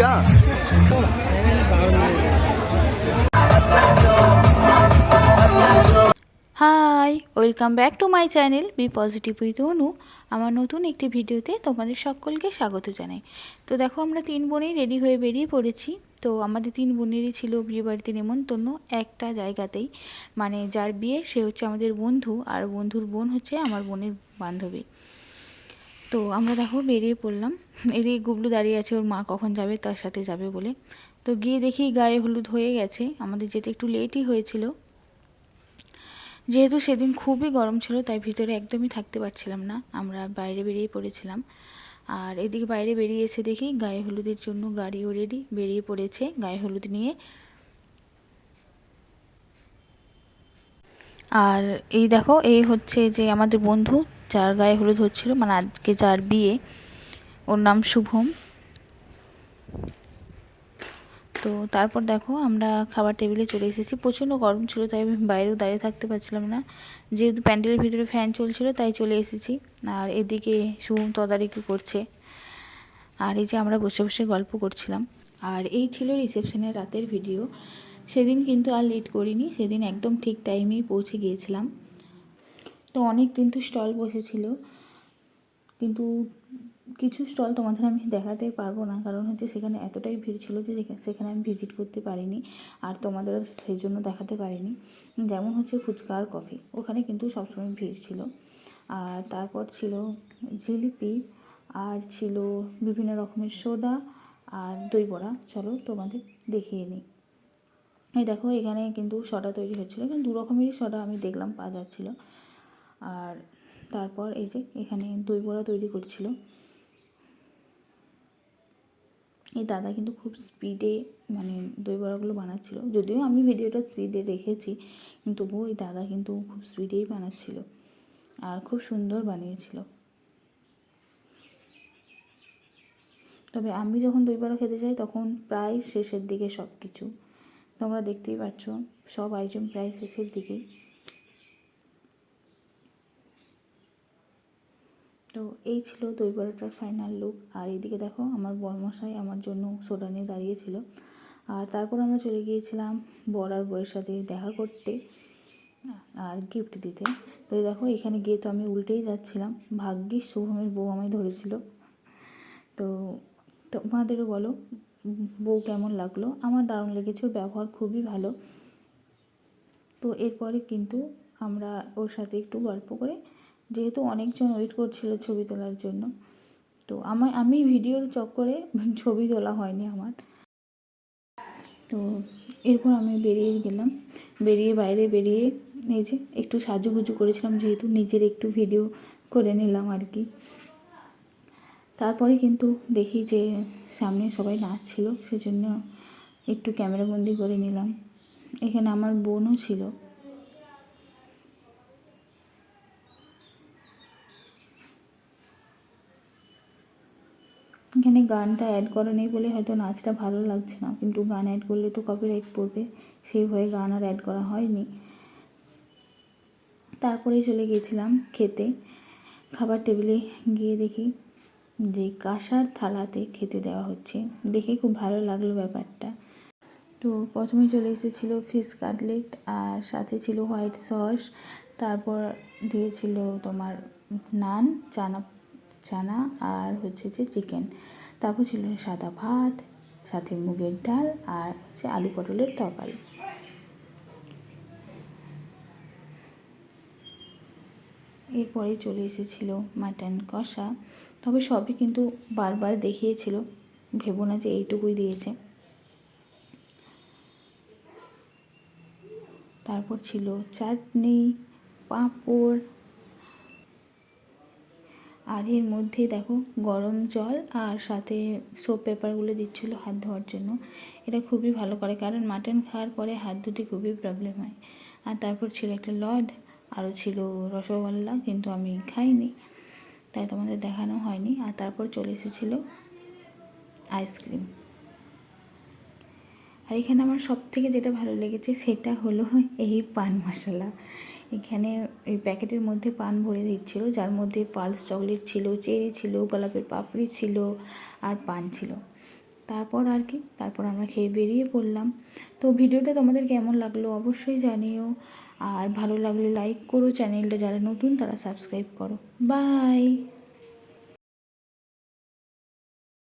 যা। Hi, welcome back to my channel B positive with Anu. আমার নতুন একটি ভিডিওতে তোমাদের সকলকে স্বাগত জানাই। তো দেখো, আমরা তিন বোনেই রেডি হয়ে বেরিয়ে পড়েছি। তো আমাদের তিন বোনেরই ছিল বিয়েবাড়িতে নেমন্তন্ন একটা জায়গাতেই। মানে যার বিয়ে সে হচ্ছে আমাদের বন্ধু, আর বন্ধুর বোন হচ্ছে আমার বোনের বান্ধবী। তো আমরা দেখো বেরিয়ে পড়লাম। এদিকে গুবলু দাঁড়িয়ে আছে, ওর মা কখন যাবে, তার সাথে যাবে বলে। তো গিয়ে দেখি গায়ে হলুদ হয়ে গেছে, আমাদের যেতে একটু লেটই হয়েছিল। যেহেতু সেদিন খুবই গরম ছিল, তাই ভিতরে একদমই থাকতে পারছিলাম না। আমরা বাইরে বেরিয়ে পড়েছিলাম। আর এদিকে বাইরে বেরিয়ে এসে দেখি গায়ে হলুদের জন্য গাড়িও রেডি বেরিয়ে পড়েছে গায়ে হলুদ নিয়ে। আর এই দেখো, এই হচ্ছে যে আমাদের বন্ধু যার গায়ে হলুদ হচ্ছিল মানে আজকে যার বিয়ে। ওর নাম শুভম। তো তারপর দেখো আমরা খাবার টেবিলে চলে এসেছি। প্রচণ্ড গরম ছিল, তাই আমি বাইরেও দাঁড়িয়ে থাকতে পারছিলাম না। যেহেতু প্যান্ডেলের ভিতরে ফ্যান চলছিল, তাই চলে এসেছি। আর এদিকে শুভম তদারকি করছে। আর এই যে আমরা বসে বসে গল্প করছিলাম। আর এই ছিল রিসেপশনের রাতের ভিডিও। সেদিন কিন্তু আর লেট করিনি, সেদিন একদম ঠিক টাইমেই পৌঁছে গিয়েছিলাম। তো অনেক কিন্তু স্টল বসেছিল। কিন্তু কিছু স্টল তোমাদের আমি দেখাতে পারব না, কারণ হচ্ছে সেখানে এতটাই ভিড় ছিল যে সেখানে আমি ভিজিট করতে পারিনি আর তোমাদের সেই জন্য দেখাতে পারিনি। যেমন হচ্ছে ফুচকা আর কফি ওখানে কিন্তু সবসময় ভিড় ছিল। আর তারপর ছিল জিলিপি, আর ছিল বিভিন্ন রকমের সোডা আর দই বড়া। চলো তোমাদের দেখিয়ে নিই এই দেখো এখানে কিন্তু সডা তৈরি হচ্ছিল এখানে দু রকমেরই সডা আমি দেখলাম পাওয়া যাচ্ছিল। আর তারপর এই যে এখানে দই বড়া তৈরি করছিল। এই দাদা কিন্তু খুব স্পিডে মানে দই বড়াগুলো বানাচ্ছিল। যদিও আমি ভিডিওটা স্পিডে রেখেছি কিন্তু তবুও ওই দাদা কিন্তু খুব স্পিডেই বানাচ্ছিল আর খুব সুন্দর বানিয়েছিল। তবে আমি যখন দই বড়া খেতে যাই তখন প্রায় শেষের দিকে সব কিছু তোমরা দেখতেই পাচ্ছ সব আইটেম প্রায় শেষের দিকেই। তো এই ছিল দই বড়াটার ফাইনাল লুক আর এইদিকে দেখো, আমার বরমশাই আমার জন্য সোডা নিয়ে দাঁড়িয়েছিল। আর তারপর আমরা চলে গিয়েছিলাম বর আর বউয়ের সাথে দেখা করতে আর গিফট দিতে। তো দেখো, এখানে গিয়ে তো আমি উল্টেই যাচ্ছিলাম। ভাগ্যিস শুভমের বউ আমায় ধরেছিল। তো তোমাদেরও বলো, বউ কেমন লাগল? আমার দারুণ লেগেছে ওর ব্যবহার খুবই ভালো। তো এরপরে কিন্তু আমরা ওর সাথে একটু গল্প করে যেহেতু অনেকজন ওয়েট করছিল ছবি তোলার জন্য। তো আমার, আমি ভিডিওর চক্করে ছবি তোলা হয়নি আমার। তো এরপর আমি বেরিয়ে গেলাম। বেরিয়ে বাইরে বেরিয়ে এই যে একটু সাজুগুজু করেছিলাম, যেহেতু নিজের একটু ভিডিও করে নিলাম আর কি। তারপরে কিন্তু দেখি যে সামনে সবাই নাচছিল, সেজন্য একটু ক্যামেরাবন্দি করে নিলাম। এখানে আমার বোনও ছিল। এখানে গানটা অ্যাড করা নেই বলে হয়তো নাচটা ভালো লাগছে না। কিন্তু গান অ্যাড করলে তো কপিরাইট পড়বে। সেই ভয়ে গান আর অ্যাড করা হয়নি। তারপরে চলে গিয়েছিলাম খেতে। খাবার টেবিলে গিয়ে দেখি যে কাঁসার থালাতে খেতে দেওয়া হচ্ছে। দেখে খুব ভালো লাগল ব্যাপারটা। তো প্রথমে চলে এসেছিল ফিশ কাটলেট আর সাথে ছিল হোয়াইট সস। তারপর দিয়েছিল তোমার নান, চানা চানা আর হচ্ছে যে চিকেন তারপর ছিল সাদা ভাত, সাথে মুগের ডাল আর হচ্ছে আলু পটলের তরকারি। এরপরে চলে এসেছিল মাটন কষা। তবে সবই কিন্তু বারবার দেখিয়েছিল, ভেবো না যে এইটুকুই দিয়েছে। তারপর ছিল চাটনি, পাঁপড় আর এর মধ্যে দেখো গরম জল আর সাথে সোপ পেপারগুলো দিচ্ছিল হাত ধোয়ার জন্য। এটা খুবই ভালো করে, কারণ মাটন খাওয়ার পরে হাত ধুতে খুবই প্রবলেম হয়। আর তারপর ছিল একটা লড, আরও ছিল রসগোল্লা, কিন্তু আমি খাইনি, তাই তোমাদের দেখানো হয়নি। আর তারপর চলে এসেছিল আইসক্রিম আর এখানে আমার সব থেকে যেটা ভালো লেগেছে সেটা হলো এই পান মশলা। এখানে এই প্যাকেটের মধ্যে পান ভরে দিচ্ছিল, যার মধ্যে পালস চকলেট ছিল, চেরি ছিল, গোলাপের পাপড়ি ছিল আর পান ছিল। তারপর আর কি? তারপর আমরা খেয়ে বেরিয়ে পড়লাম। তো ভিডিওটা তোমাদের কেমন লাগল অবশ্যই জানিও। আর ভালো লাগলে লাইক করো চ্যানেলটা, যারা নতুন তারা সাবস্ক্রাইব করো। বাই